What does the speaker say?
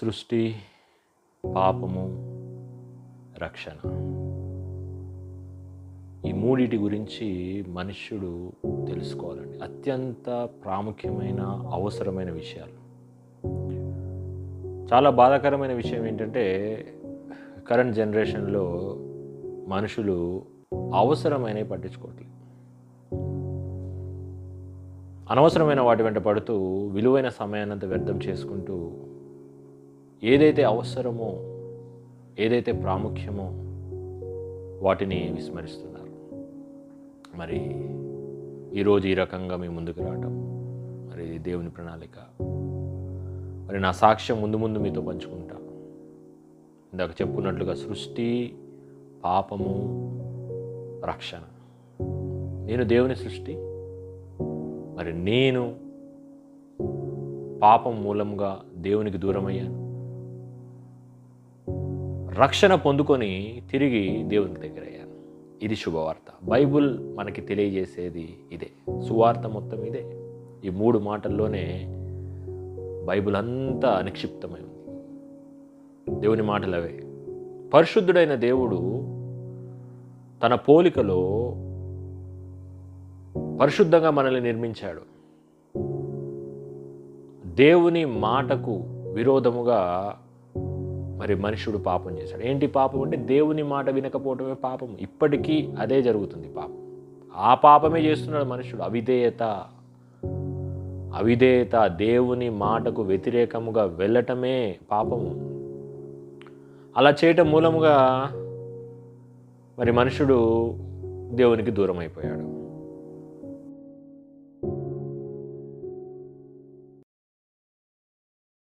సృష్టి పాపము రక్షణ. ఈ మూడిటి గురించి మనుష్యుడు తెలుసుకోవాలండి. అత్యంత ప్రాముఖ్యమైన అవసరమైన విషయాలు. చాలా బాధాకరమైన విషయం ఏంటంటే కరెంట్ జనరేషన్లో మనుషులు అవసరమైనవి పట్టించుకోవట్లేదు. అనవసరమైన వాటి వెంట పడుతూ విలువైన సమయాన్నంత వ్యర్థం చేసుకుంటూ ఏదైతే అవసరమో ఏదైతే ప్రాముఖ్యమో వాటిని విస్మరిస్తున్నారు. మరి ఈరోజు ఈ రకంగా మీ ముందుకు రావటం మరి దేవుని ప్రణాళిక మరి నా సాక్ష్యం ముందు ముందు మీతో పంచుకుంటా. ఇందాక చెప్పుకున్నట్లుగా సృష్టి పాపము రక్షణ. నేను దేవుని సృష్టి మరి నేను పాపం మూలంగా దేవునికి దూరమయ్యాను. రక్షణ పొందుకొని తిరిగి దేవుని దగ్గర అయ్యాను ఇది శుభవార్త. బైబుల్ మనకి తెలియజేసేది ఇదే. సువార్త మొత్తం ఇదే. ఈ మూడు మాటల్లోనే బైబుల్ అంతా నిక్షిప్తమై ఉంది. దేవుని మాటలు అవే పరిశుద్ధుడైన దేవుడు తన పోలికలో పరిశుద్ధంగా మనల్ని నిర్మించాడు. దేవుని మాటకు విరోధముగా మరి మనుషుడు పాపం చేశాడు. ఏంటి పాపం అంటే దేవుని మాట వినకపోవటమే పాపం. ఇప్పటికీ అదే జరుగుతుంది పాపం. ఆ పాపమే చేస్తున్నాడు మనుషుడు అవిధేయత. అవిధేయత దేవుని మాటకు వ్యతిరేకముగా వెళ్ళటమే పాపము అలా చేయటం మూలముగా మరి మనుషుడు దేవునికి దూరం అయిపోయాడు